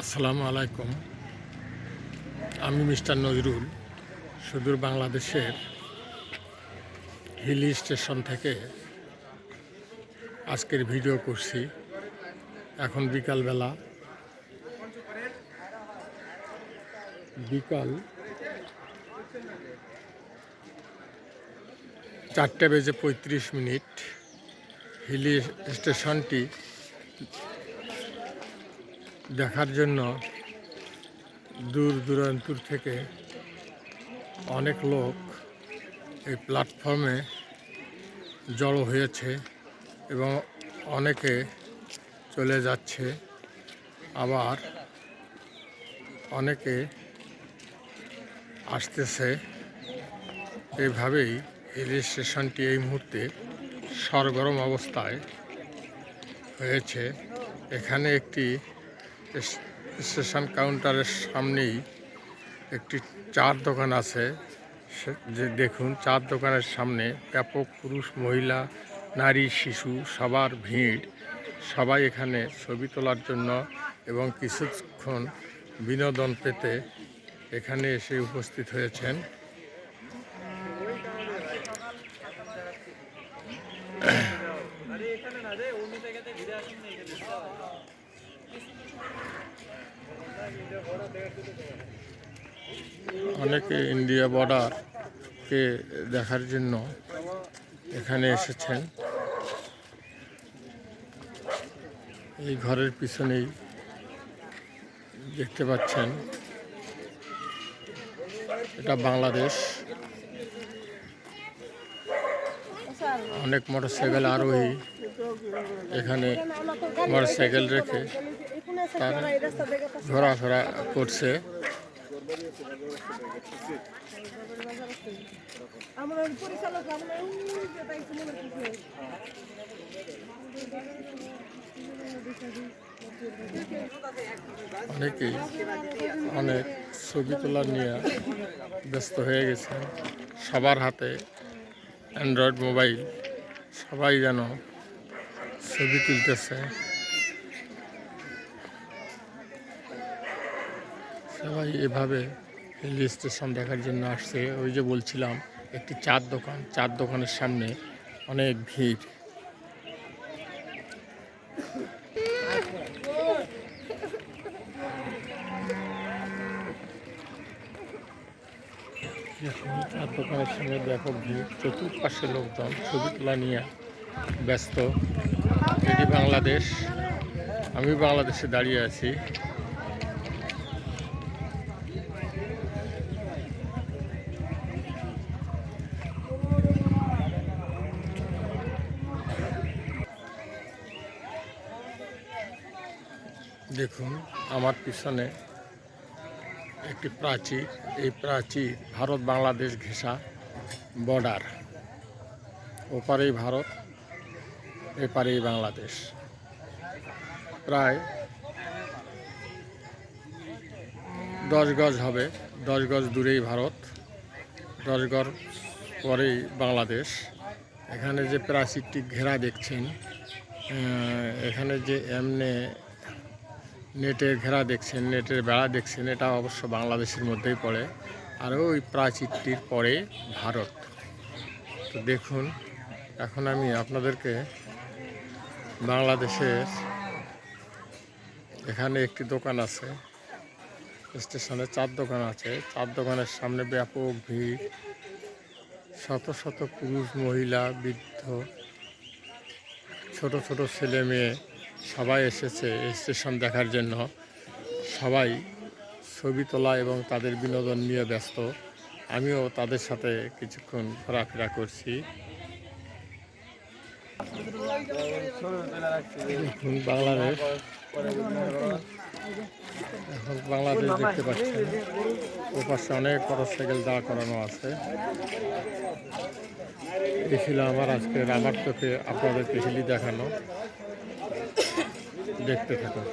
আসসালামু আলাইকুম। আমি মিস্টার নজরুল, সুদূর বাংলাদেশের হিলি স্টেশন থেকে আজকের ভিডিও করছি। এখন বিকালবেলা বিকাল চারটে বেজে পঁয়ত্রিশ মিনিট হিলি স্টেশনটি দেখার জন্য দূর দূরান্তর থেকে অনেক লোক এই প্ল্যাটফর্মে জড়ো হয়েছে এবং অনেকে চলে যাচ্ছে। আবার অনেকে আসতেছে। এইভাবেই রেল স্টেশনটি এই মুহূর্তে সরগরম অবস্থায় হয়েছে। এখানে একটি স্টেশন কাউন্টারের সামনেই একটি চার দোকান আছে। যে দেখুন, চার দোকানের সামনে ব্যাপক পুরুষ, মহিলা, নারী, শিশু, সবার ভিড়। সবাই এখানে ছবি তোলার জন্য এবং কিছুক্ষণ বিনোদন পেতে এখানে এসে উপস্থিত হয়েছেন। অনেকে ইন্ডিয়া বর্ডারকে দেখার জন্য এখানে এসেছেন। এই ঘরের পিছনেই দেখতে পাচ্ছেন, এটা বাংলাদেশ। অনেক মোটরসাইকেল আরোহী এখানে মোটরসাইকেল রেখে তারা ঘোরাফেরা করছে। অনেকেই অনেক ছবি তোলা নিয়ে ব্যস্ত হয়ে গেছে। সবার হাতে অ্যান্ড্রয়েড মোবাইল সবাই যেন ছবি তুলতেছে। সবাই এভাবে রেল স্টেশন দেখার জন্য আসছে। ওই যে বলছিলাম, একটি চার দোকান, চার দোকানের সামনে অনেক ভিড়। চার দোকানের সামনে ব্যাপক ভিড়। চতুর্পাশে লোকজন ছবি তোলা নিয়ে ব্যস্ত। এটি বাংলাদেশ। আমি বাংলাদেশে দাঁড়িয়ে আছি। দেখুন, আমার পিছনে একটি প্রাচীর। এই প্রাচীর ভারত বাংলাদেশ ঘেঁষা বর্ডার ওপারেই ভারত। এপারেই বাংলাদেশ। প্রায় দশ গজ হবে, দশ গজ দূরেই ভারত, দশ গজ পরেই বাংলাদেশ। এখানে যে প্রাচীরটি ঘেরা দেখছেন এখানে যে এমনে নেটের ঘেরা দেখছেন, নেটের বেড়া দেখছেন, এটা অবশ্য বাংলাদেশের মধ্যেই পড়ে। আর ওই প্রাচীরটির পরে ভারত। তো দেখুন, এখন আমি আপনাদেরকে বাংলাদেশের এখানে একটি দোকান আছে, স্টেশনে চার দোকান আছে। চার দোকানের সামনে ব্যাপক ভিড়। শত শত পুরুষ, মহিলা, বৃদ্ধ, ছোট ছোট ছেলে মেয়ে সবাই এসেছে স্টেশন দেখার জন্য। সবাই ছবি তোলা এবং তাদের বিনোদন নিয়ে ব্যস্ত। আমিও তাদের সাথে কিছুক্ষণ ঘোরাফেরা করছি। বাংলাদেশ এখন বাংলাদেশ দেখতে পাচ্ছি ওপাশে অনেক মোটরসাইকেল দাঁড় করানো আছে এই ছিল আমার আজকের আমার চোখে আপনাদেরকে হিলি দেখানো দেখতে থাকুন।